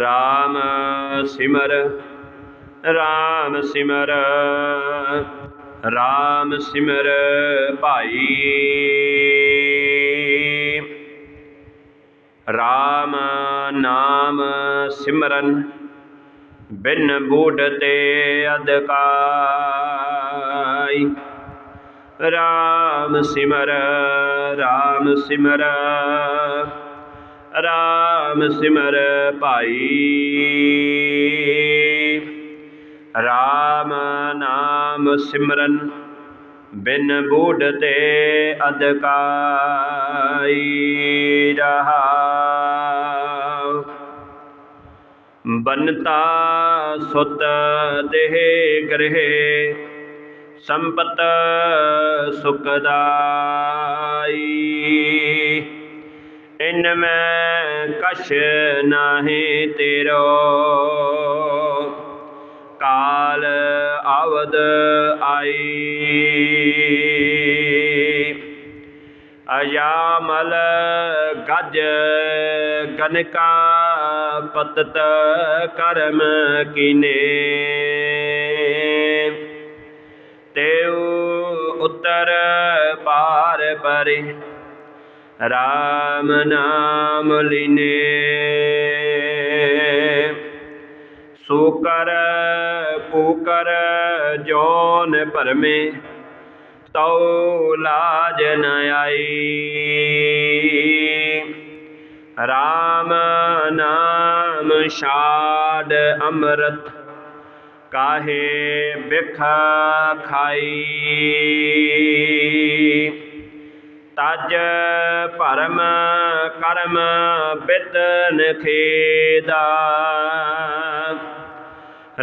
ਰਾਮ ਸਿਮਰ ਰਾਮ ਸਿਮਰ ਰਾਮ ਸਿਮਰ ਭਾਈ। ਰਾਮ ਨਾਮ ਸਿਮਰਨ ਬਿਨ ਬੂਢ ਤੇ ਅਦਕਾਈ ਰਾਮ ਸਿਮਰ ਰਾਮ ਸਿਮਰ। ਰਾਮ ਸਿਮਰ ਭਾਈ। ਰਾਮ ਨਾਮ ਸਿਮਰਨ, ਬਿਨ ਬੂਢ ਤੇ ਅਦਕਾਈ ਰਹਾਉ। ਬਨਤਾ ਸੁਤ ਦੇਹ ਗ੍ਰਹਿ ਸੰਪਤ ਸੁਖਦਾਈ। ਇਨ ਮੈਂ ਕਛ ਨਾਹੀ ਤੇਰੋ। ਕਾਲ ਆਵਦ ਆਈ। ਅਜਾਮਲ ਗਜ ਕਨਕਾ ਪਤਤ ਕਰਮ ਕੀਨੇ। ਉਤਰ ਪਾਰ ਪਰੇ। ਰਾਮ ਨਾਮ ਲੀਨੇ। ਸੋ ਕਰ ਪੂਕਰ ਜੋਨ ਭਰਮੇ ਤਉ ਲਾਜ ਨ ਆਈ। ਰਾਮ ਨਾਮ ਛਾੜ ਅੰਮ੍ਰਿਤ। ਕਾਹੇ ਬਿਖ ਖਾਈ? ਤਜ ਭਰਮ ਕਰਮ ਬਿਤਨ ਖੇਦਾ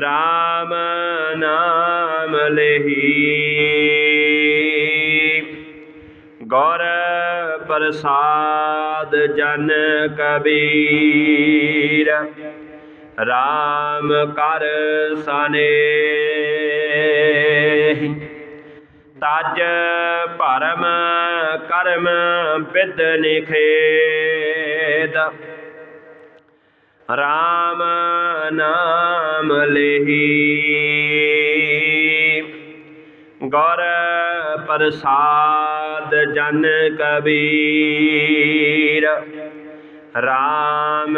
ਰਾਮ ਨਾਮ ਲਹੀ। ਗੌਰ ਪ੍ਰਸਾਦ ਜਨ ਕਬੀਰ। ਰਾਮ ਕਰ ਸਨੇ। ਤਜ ਭਰਮ ਕਰਮ ਬਿਦ ਨਿਖੇਦ ਰਾਮ ਨਾਮ ਲਹੀ। ਗੌਰ ਪ੍ਰਸਾਦ ਜਨ ਕਬੀਰ। ਰਾਮ